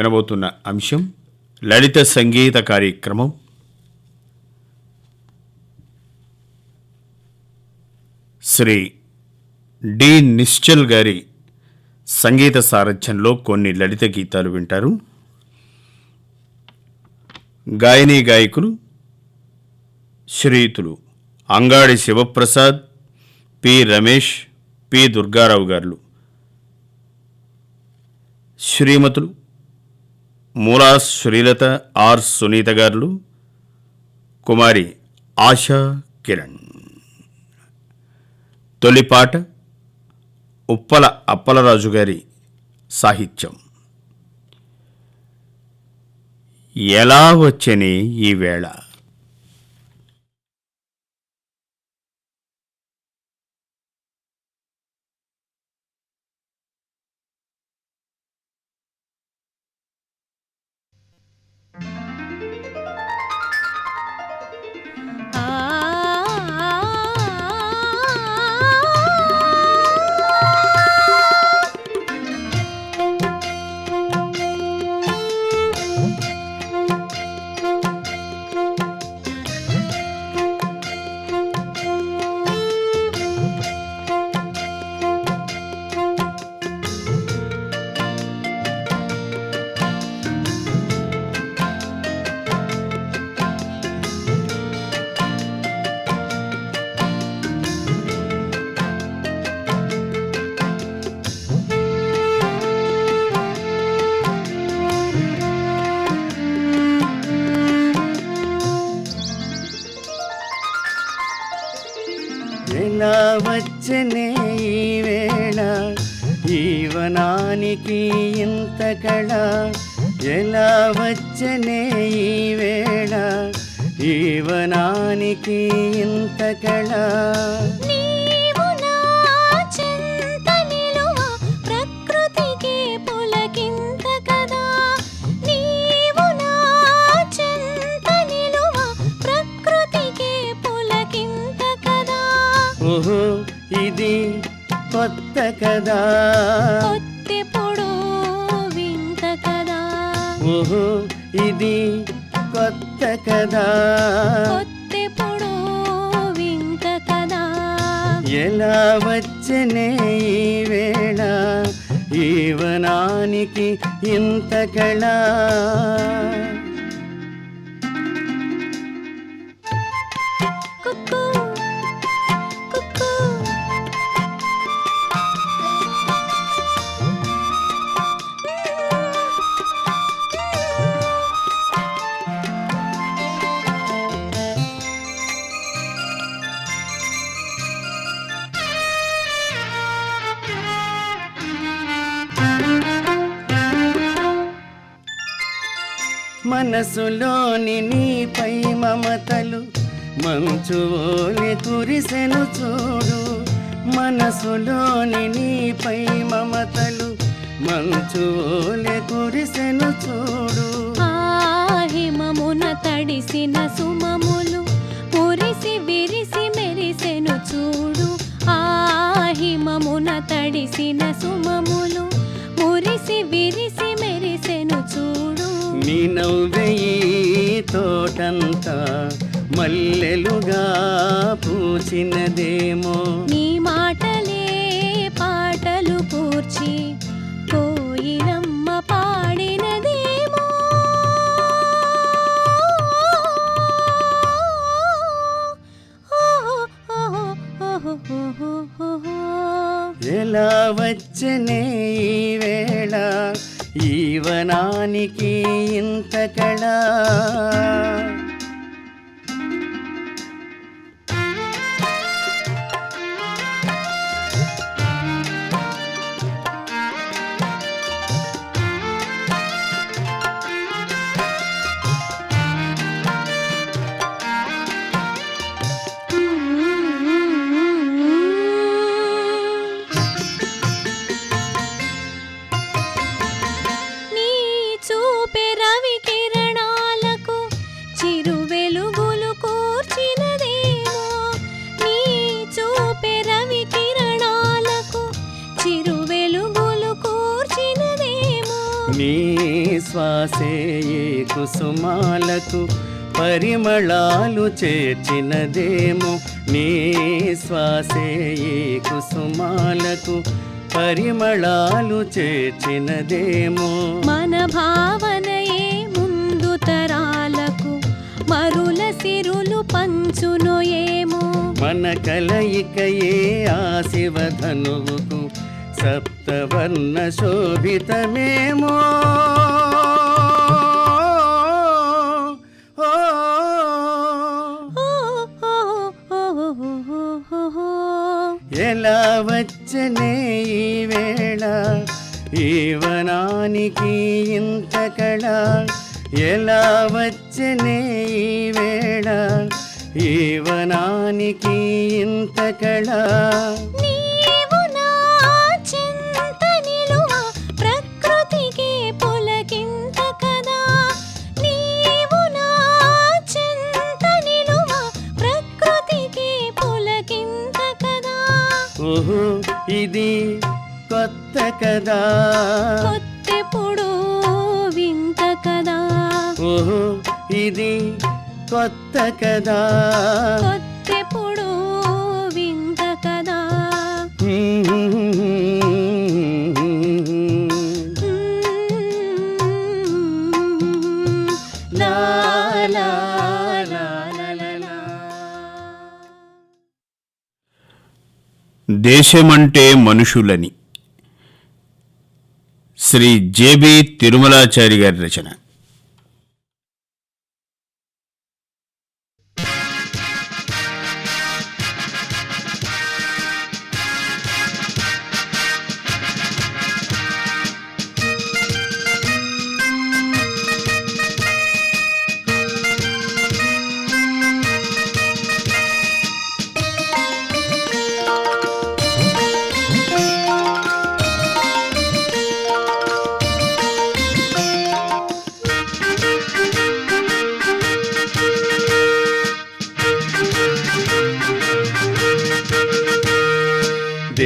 వినబోతున్న అంశం లలిత సంగీత కార్యక్రమం. శ్రీ డి నిశ్చల్ గారి సంగీత సారథ్యంలో కొన్ని లలిత గీతాలు వింటారు. గాయని గాయకులు శ్రీయుతులు అంగాడి శివప్రసాద్ పి రమేష్ పి దుర్గారావు గారు శ్రీమతులు మూలా శ్రీలత ఆర్ సునీత గారు కుమారి ఆశా కిరణ్. తొలిపాట ఉప్పల అప్పలరాజు గారి సాహిత్యం. ఎలా వచ్చని ఈ కళ ఎలా వచ్చనే ఈ వేళ? ఈవనానికి ఇంత కళ? ఓహో ఇది కొత్త కదా? వింత కదా ఎలా వచ్చనే ఈ వేళ? ఈవనానికి ఇంత కళ. మనసులోని నీపై మమతలు మంచువోలి కురిసెను చూడు. మనసులోని నీపై మమతలు మంచువోలి కురిసెను చూడు. హిమమున తడిసిన సుమములు మురిసి విరిసి మెరిసెను చూడు. ఆహిమమున తడిసిన సుమములు మురిసి విరిసి మెరిసెను చూడు. నీ నవ్వెయి తోటంతా మల్లెలుగా పూచినదేమో. నీ మాటలే పాటలు కూర్చి అలా వచ్చనే ఈ వేళ? ఈవనానికి ఇంత కళ? ఈ కుసుమాలకు పరిమళాలు చేర్చినదేమో నీ శ్వాసే ఈ కుసుమాలకు పరిమళాలు చేర్చినదేమో. మన భావనయే ముందు తరాలకు మరుల సిరులు పంచును ఏమో మన కలయికయే ఆ శివధనువుకు సప్తవర్ణ శోభితమేమో. ఎలా వచ్చనే ఈ వేళ? ఈవనానికి ఇంత కళ? ఎలా వచ్చనే ఈ వేళ? ఈవనానికి ఇంత కళ? ఓహో ఇది కొత్త కదా కొత్తెప్పుడు వింత కదా ఓహో ఇది కొత్త కదా దేశమంటే మనుషులని. శ్రీ జేబి తిరుమలాచారి గారి రచన.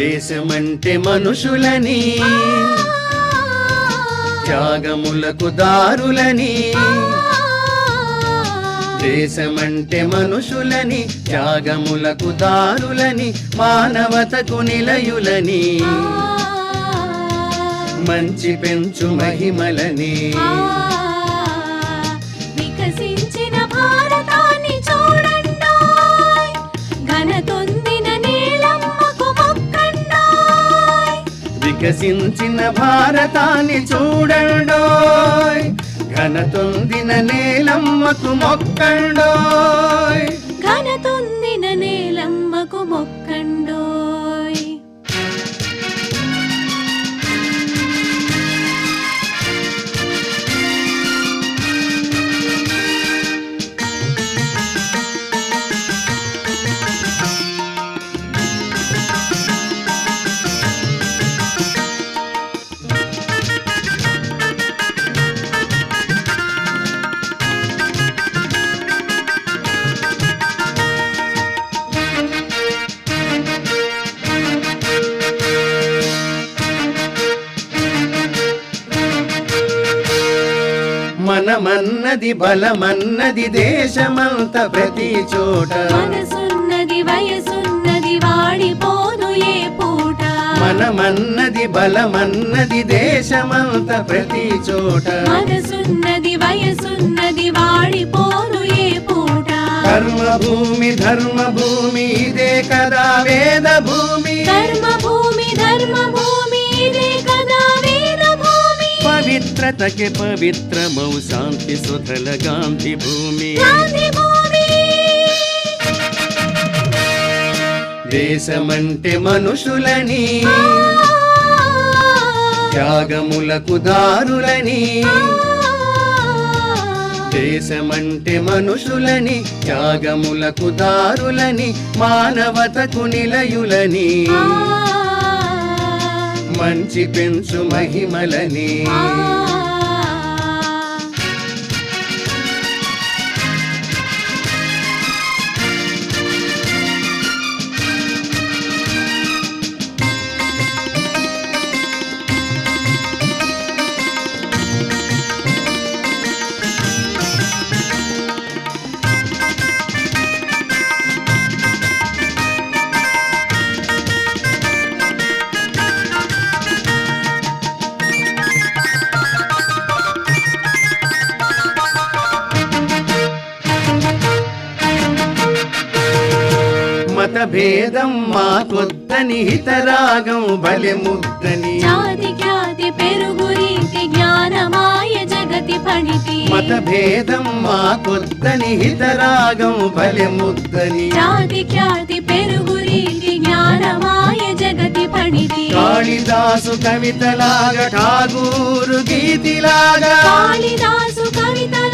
దేశమంటే మనుషులని త్యాగములకు దారులని దేశమంటే మనుషులని త్యాగములకు దారులని మానవతకు నిలయులని. మంచి పెంచు మహిమలని. వికసించిన భారతాన్ని చూడండోయ్. ఘనతొందిన నేలమ్మకు మొక్కండోయ్. మనమన్నది బలమన్నది దేశమంత ప్రతి చోట. మనసున్నది వయసున్నది వాడిపోదు ఏ పూట. మనమన్నది బలమన్నది దేశమంత ప్రతి చోట. మనసున్నది వయసున్నది వాడిపోదు ఏ పూట. కర్మభూమి ధర్మభూమి ఇదే కదా వేద భూమి కర్మభూమి ధర్మభూమి. ఇదే పవిత్రతకి పవిత్రమౌ శాంతి సుధల గాంధీ భూమి. గాంధీ భూమి. దేశమంటే మనుషులని త్యాగములకు దారులని. దేశమంటే మనుషులని త్యాగములకు దారులని మానవతకు నిలయులని. మంచి పెంచు మహిమలని. భేదం మాకొద్దని హితరాగం బలె ముద్దని. జాతి ఖ్యాతి పెరుగు రీతి జ్ఞానమాయ జగతి ఫణితి మత భేదం మాకొద్దని హితరాగం బలె ముద్దని. జాతి ఖ్యాతి పెరుగు రీతి జ్ఞానమాయ జగతి ఫణితి కాళిదాసు కవితలాగా ఠాగూరు గీతిలాగా. కాళిదాసు కవితలాగా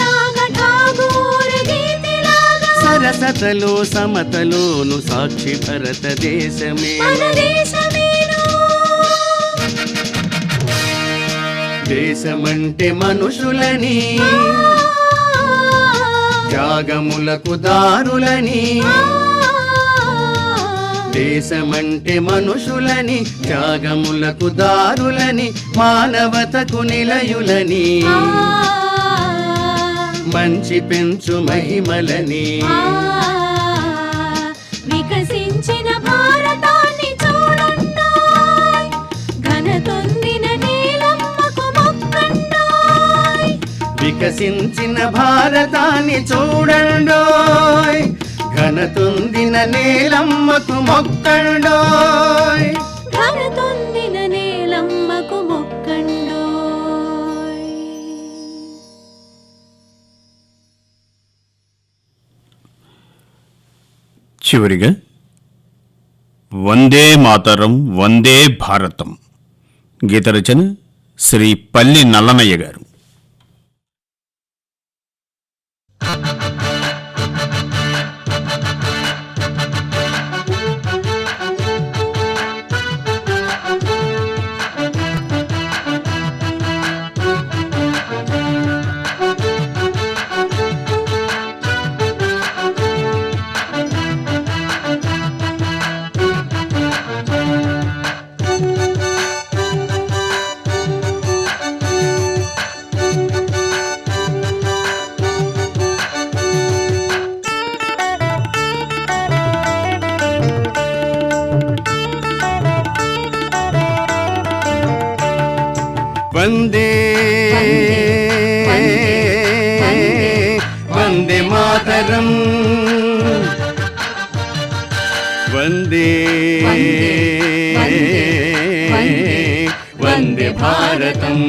సరసతలో సమతలోను సాక్షి భారతదేశమే దేశమంటే మనుషులని త్యాగములకు దారులని. దేశమంటే మనుషులని త్యాగములకు దారులని మానవతకు నిలయులని. మంచి పెంచు మహిమలని. వికసించిన భారతాన్ని ఘనతొందిన వికసించిన భారతాన్ని చూడండోయ్. ఘనతుందిన నేలమ్మకు మొక్కండోయ్. చివరిగా వందే మాతరం వందే భారతం గీత రచన శ్రీ పల్లి నల్లనయ్య గారు. వందే వందే భారతం.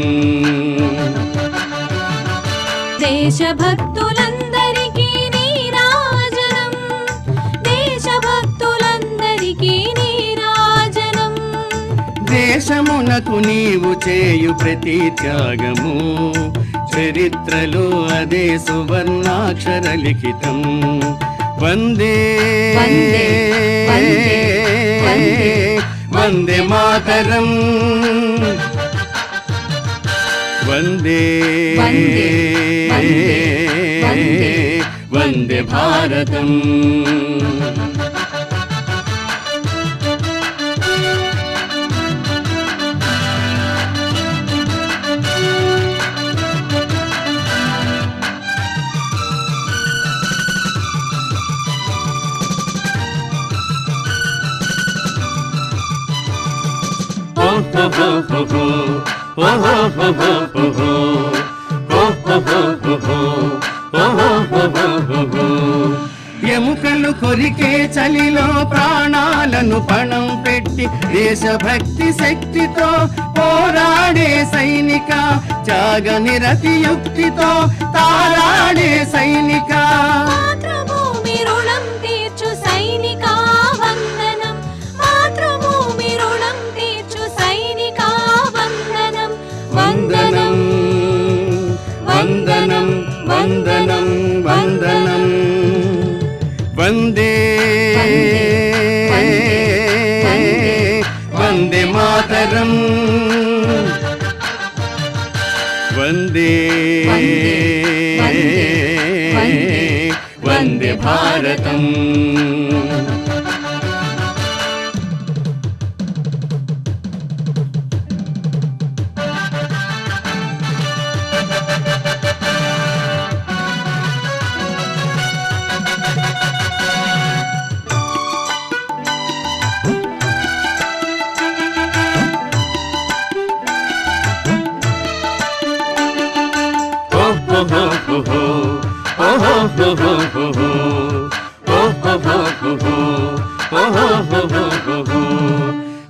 దేశభక్తులందరికీ నీరాజనం దేశభక్తులందరికీ నీరాజనం దేశమునకు నీవు చేయు ప్రతి త్యాగము చరిత్రలో అదే సువర్ణాక్షర లిఖితం. వందే వందే, మాతరం. వందే, వందే భారతం. ఎముకలు కొరికే చలిలో ప్రాణాలను పణం పెట్టి దేశభక్తి శక్తితో పోరాడే సైనిక త్యాగ నిరతి యుక్తితో తారాడే సైనిక. వందనం వందనం. వందే. వందే మాతరం. వందే. వందే భారతం.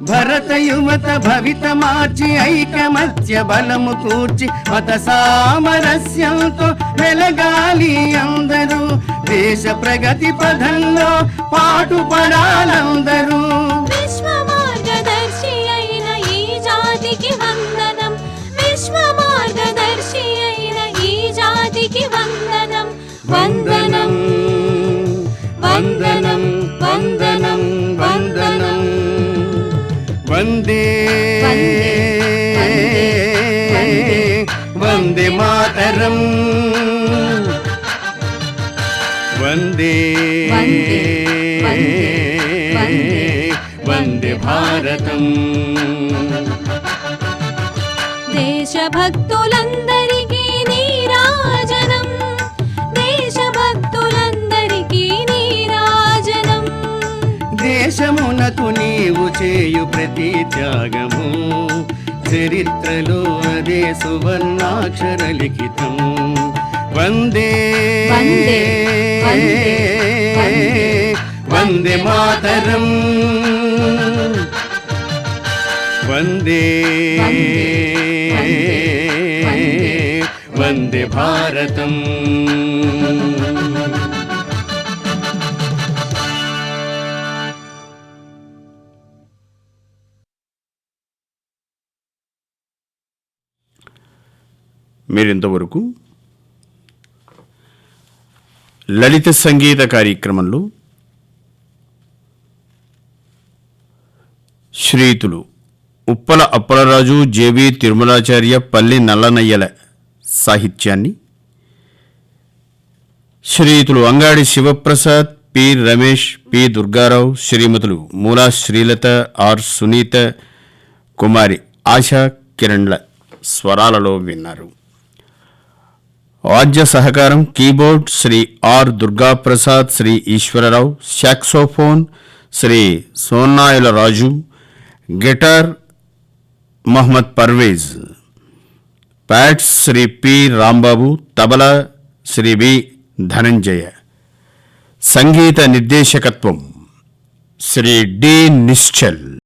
భరతయుమత భవిత మార్చి ఐకమత్య బలము కూర్చి మత సామరస్యంతో వెలగాలి అందరూ. దేశ ప్రగతి పదంలో పాటు పడాలందరూ వందనం వందనం వందనం. వందే వందే, వందే, వందే. మాతరం. వందే వందే, భారతం. దేశభక్తులందరికీ దేశమునకు నీవు చేయు ప్రతి త్యాగము. చరిత్రలో అదే సువర్ణాక్షర లిఖితం. వందే వందే, మాతరం. వందే వందే, వందే, మీరు ఇంతవరకు లలిత సంగీత కార్యక్రమంలో శ్రీతులు ఉప్పల అప్పలరాజు జేవి తిరుమలాచార్య పల్లి నల్లనయ్యల సాహిత్యాన్ని శ్రీయుతులు అంగాడి శివప్రసాద్ పి రమేష్ పి దుర్గారావు శ్రీమతులు మూలా శ్రీలత ఆర్ సునీత కుమారి ఆశా కిరణ్ల స్వరాలలో విన్నారు. వాద్య సహకారం keyboard Shri R Durgaprasad Shri Eswararao saxophone Shri సోన్నాయుల Raju guitar Mohammed Parvez pads Shri P Rambabu tabla Shri V Dhananjaya. సంగీత నిర్దేశకత్వం శ్రీ డి నిశ్చల్.